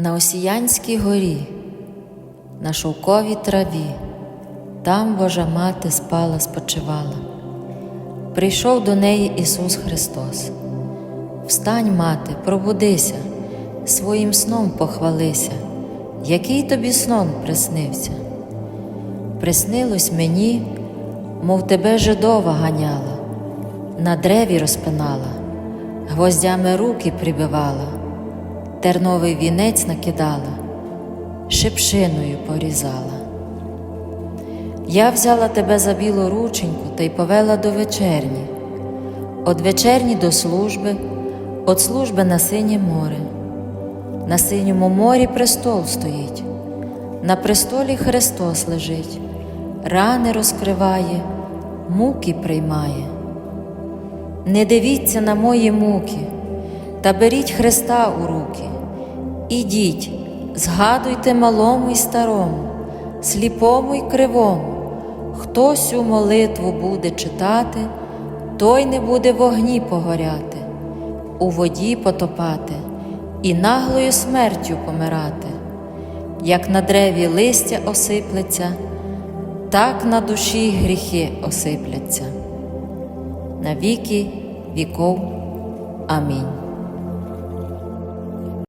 На Осіянській горі, на шовковій траві, там Божа мати спала, спочивала. Прийшов до неї Ісус Христос. Встань, мати, пробудися, своїм сном похвалися, який тобі сон приснився. Приснилось мені, мов тебе жидова ганяла, на древі розпинала, гвоздями руки прибивала, терновий вінець накидала, шипшиною порізала. Я взяла тебе за білу рученьку та й повела до вечерні, От вечерні до служби, от служби на синє море. На синьому морі престол стоїть, на престолі Христос лежить, рани розкриває, муки приймає. Не дивіться на мої муки, та беріть Христа у руки. Ідіть, згадуйте малому й старому, сліпому й кривому. Хто сю молитву буде читати, той не буде в огні погоряти, у воді потопати і наглою смертю помирати. Як на древі листя осиплеться, так на душі гріхи осипляться. На віки віков. Амінь.